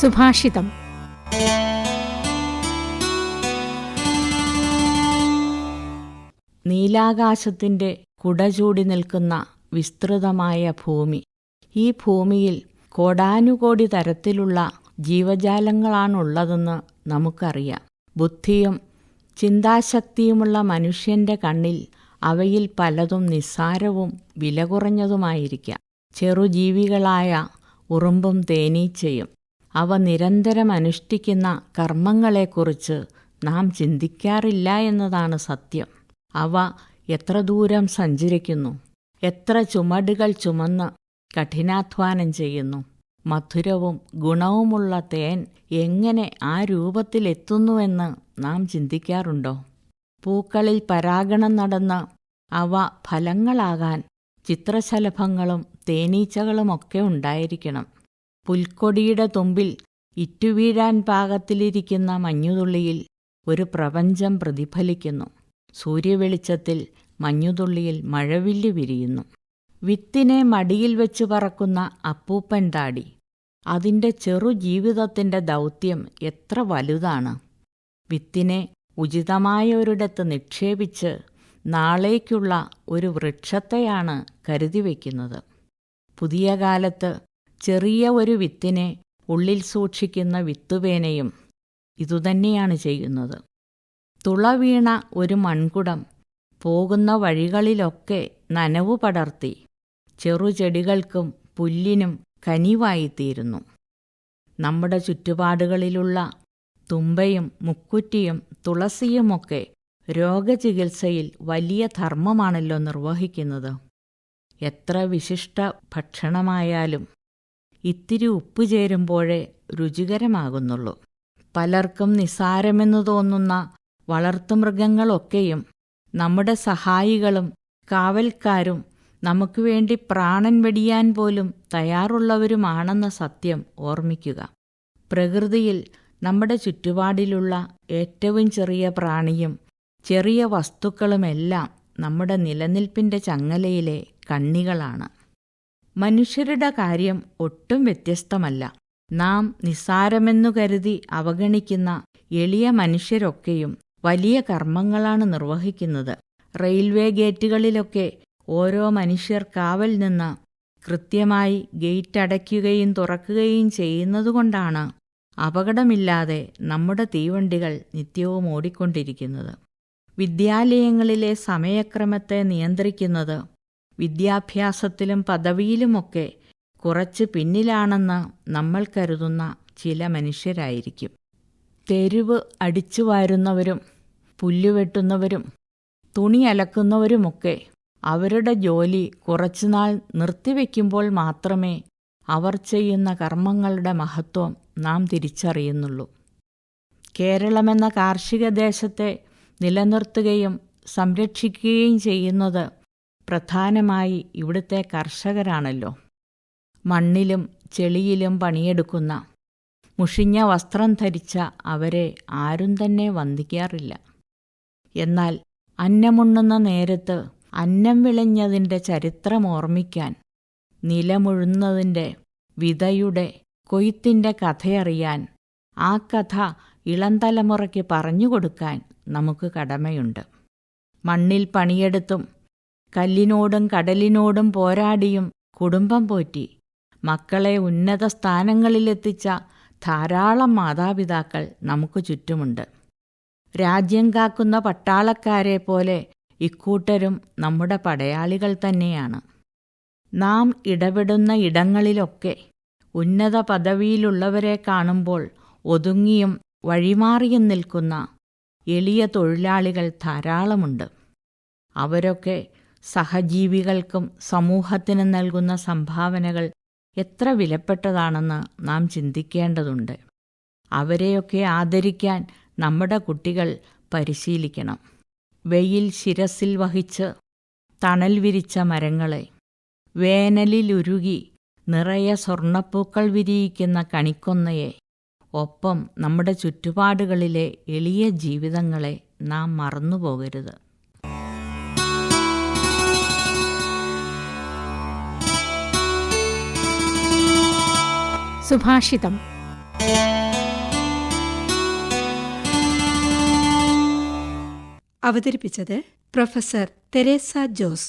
സുഭാഷിതം. നീലാകാശത്തിന്റെ കുടചൂടി നിൽക്കുന്ന വിസ്തൃതമായ ഭൂമി. ഈ ഭൂമിയിൽ കോടാനുകോടി തരത്തിലുള്ള ജീവജാലങ്ങളാണുള്ളതെന്ന് നമുക്കറിയാം. ബുദ്ധിയും ചിന്താശക്തിയുമുള്ള മനുഷ്യന്റെ കണ്ണിൽ അവയിൽ പലതും നിസ്സാരവും വില കുറഞ്ഞതുമായിരിക്കാം ചെറുജീവികളായ ഉറുമ്പും തേനീച്ചയും അവ നിരന്തരം അനുഷ്ഠിക്കുന്ന കർമ്മങ്ങളെക്കുറിച്ച് നാം ചിന്തിക്കാറില്ല എന്നതാണ് സത്യം. അവ എത്ര ദൂരം സഞ്ചരിക്കുന്നു എത്ര ചുമടുകൾ ചുമന്ന് കഠിനാധ്വാനം ചെയ്യുന്നു മധുരവും ഗുണവുമുള്ള തേൻ എങ്ങനെ ആ രൂപത്തിലെത്തുന്നുവെന്ന് നാം ചിന്തിക്കാറുണ്ടോ? പൂക്കളിൽ പരാഗണം നടന്ന് അവ ഫലങ്ങളാകാൻ ചിത്രശലഭങ്ങളും തേനീച്ചകളുമൊക്കെ ഉണ്ടായിരിക്കണം. പുൽക്കൊടിയുടെ തുമ്പിൽ ഇറ്റുവീഴാൻ പാകത്തിലിരിക്കുന്ന മഞ്ഞുതുള്ളിയിൽ ഒരു പ്രപഞ്ചം പ്രതിഫലിക്കുന്നു. സൂര്യവെളിച്ചത്തിൽ മഞ്ഞുതുള്ളിയിൽ മഴവില്ല് വിരിയുന്നു. വിത്തിനെ മടിയിൽ വെച്ചു പറക്കുന്ന അപ്പൂപ്പൻ താടി. അതിന്റെ ചെറു ജീവിതത്തിന്റെ ദൗത്യം എത്ര വലുതാണ്. വിത്തിനെ ഉചിതമായ ഒരിടത്ത് നിക്ഷേപിച്ച് നാളേക്കുള്ള ഒരു വൃക്ഷത്തെയാണ് കരുതി വയ്ക്കുന്നത് പുതിയ കാലത്ത് ചെറിയ ഒരു വിത്തിനെ ഉള്ളിൽ സൂക്ഷിക്കുന്ന വിത്തുവേനയും ഇതുതന്നെയാണ് ചെയ്യുന്നത്. തുള വീണ ഒരു മൺകുടം പോകുന്ന വഴികളിലൊക്കെ നനവു പടർത്തി ചെറുചെടികൾക്കും പുല്ലിനും കനിവായിത്തീരുന്നു. നമ്മുടെ ചുറ്റുപാടുകളിലുള്ള തുമ്പയും മുക്കുറ്റിയും തുളസിയുമൊക്കെ രോഗചികിത്സയിൽ വലിയ ധർമ്മമാണല്ലോ നിർവഹിക്കുന്നത്. എത്ര വിശിഷ്ട ഭക്ഷണമായാലും ഇത്തിരി ഉപ്പ് ചേരുമ്പോഴേ രുചികരമാകുന്നുള്ളൂ. പലർക്കും നിസ്സാരമെന്നു തോന്നുന്ന വളർത്തുമൃഗങ്ങളൊക്കെയും നമ്മുടെ സഹായികളും കാവൽക്കാരും നമുക്ക് വേണ്ടി പ്രാണൻ വെടിയാൻ പോലും തയ്യാറുള്ളവരുമാണെന്ന സത്യം ഓർമ്മിക്കുക. പ്രകൃതിയിൽ നമ്മുടെ ചുറ്റുപാടിലുള്ള ഏറ്റവും ചെറിയ പ്രാണിയും ചെറിയ വസ്തുക്കളുമെല്ലാം നമ്മുടെ നിലനിൽപ്പിന്റെ ചങ്ങലയിലെ കണ്ണികളാണ്. മനുഷ്യരുടെ കാര്യം ഒട്ടും വ്യത്യസ്തമല്ല. നാം നിസ്സാരമെന്നു കരുതി അവഗണിക്കുന്ന എളിയ മനുഷ്യരൊക്കെയും വലിയ കർമ്മങ്ങളാണ് നിർവഹിക്കുന്നത്. റെയിൽവേ ഗേറ്റുകളിലൊക്കെ ഓരോ മനുഷ്യർ കാവൽ നിന്ന് കൃത്യമായി ഗേറ്റ് അടയ്ക്കുകയും തുറക്കുകയും ചെയ്യുന്നതുകൊണ്ടാണ് അപകടമില്ലാതെ നമ്മുടെ തീവണ്ടികൾ നിത്യവും ഓടിക്കൊണ്ടിരിക്കുന്നത്. വിദ്യാലയങ്ങളിലെ സമയക്രമത്തെ നിയന്ത്രിക്കുന്നത് വിദ്യാഭ്യാസത്തിലും പദവിയിലുമൊക്കെ കുറച്ച് പിന്നിലാണെന്ന് നമ്മൾ കരുതുന്ന ചില മനുഷ്യരായിരിക്കും. തെരുവ് അടിച്ചു വാരുന്നവരും പുല്ലുവെട്ടുന്നവരും തുണി അലക്കുന്നവരുമൊക്കെ അവരുടെ ജോലി കുറച്ചുനാൾ നിർത്തിവെക്കുമ്പോൾ മാത്രമേ അവർ ചെയ്യുന്ന കർമ്മങ്ങളുടെ മഹത്വം നാം തിരിച്ചറിയുന്നുള്ളൂ. കേരളമെന്ന കാർഷിക ദേശത്തെ നിലനിർത്തുകയും സംരക്ഷിക്കുകയും ചെയ്യുന്നത് പ്രധാനമായി ഇവിടുത്തെ കർഷകരാണല്ലോ. മണ്ണിലും ചെളിയിലും പണിയെടുക്കുന്ന മുഷിഞ്ഞ വസ്ത്രം ധരിച്ച അവരെ ആരും തന്നെ വന്ദിക്കാറില്ല. എന്നാൽ അന്നമുണ്ണുന്ന നേരത്ത് അന്നം വിളഞ്ഞതിന്റെ ചരിത്രം ഓർമ്മിക്കാൻ നിലമുഴുന്നതിന്റെ വിതയുടെ കൊയ്ത്തിന്റെ കഥയറിയാൻ ആ കഥ ഇളം തലമുറയ്ക്ക് പറഞ്ഞുകൊടുക്കാൻ നമുക്ക് കടമയുണ്ട്. മണ്ണിൽ പണിയെടുത്തും കല്ലിനോടും കടലിനോടും പോരാടിയും കുടുംബം പോറ്റി. മക്കളെ ഉന്നത സ്ഥാനങ്ങളിലെത്തിച്ച ധാരാളം മാതാപിതാക്കൾ നമുക്ക് ചുറ്റുമുണ്ട്. രാജ്യം കാക്കുന്ന പട്ടാളക്കാരെ പോലെ ഇക്കൂട്ടരും നമ്മുടെ പടയാളികൾ തന്നെയാണ്. നാം ഇടപെടുന്ന ഇടങ്ങളിലൊക്കെ ഉന്നത പദവിയിലുള്ളവരെ കാണുമ്പോൾ ഒതുങ്ങിയും വഴിമാറിയും നിൽക്കുന്ന എളിയ തൊഴിലാളികൾ ധാരാളമുണ്ട്. അവരൊക്കെ സഹജീവികൾക്കും സമൂഹത്തിനും നൽകുന്ന സംഭാവനകൾ എത്ര വിലപ്പെട്ടതാണെന്ന് നാം ചിന്തിക്കേണ്ടതുണ്ട്. അവരെയൊക്കെ ആദരിക്കാൻ നമ്മുടെ കുട്ടികൾ പരിശീലിക്കണം. വെയിൽ ശിരസിൽ വഹിച്ച് തണൽ വിരിച്ച മരങ്ങളെ വേനലിലുരുകി നിറയെ സ്വർണപ്പൂക്കൾ വിരിയിക്കുന്ന കണിക്കൊന്നയെ ഒപ്പം നമ്മുടെ ചുറ്റുപാടുകളിലെ എളിയ ജീവിതങ്ങളെ നാം മറന്നുപോകരുത്. സുഭാഷിതം. അവതരിപ്പിച്ചത് പ്രൊഫസർ തെരേസ ജോസ്.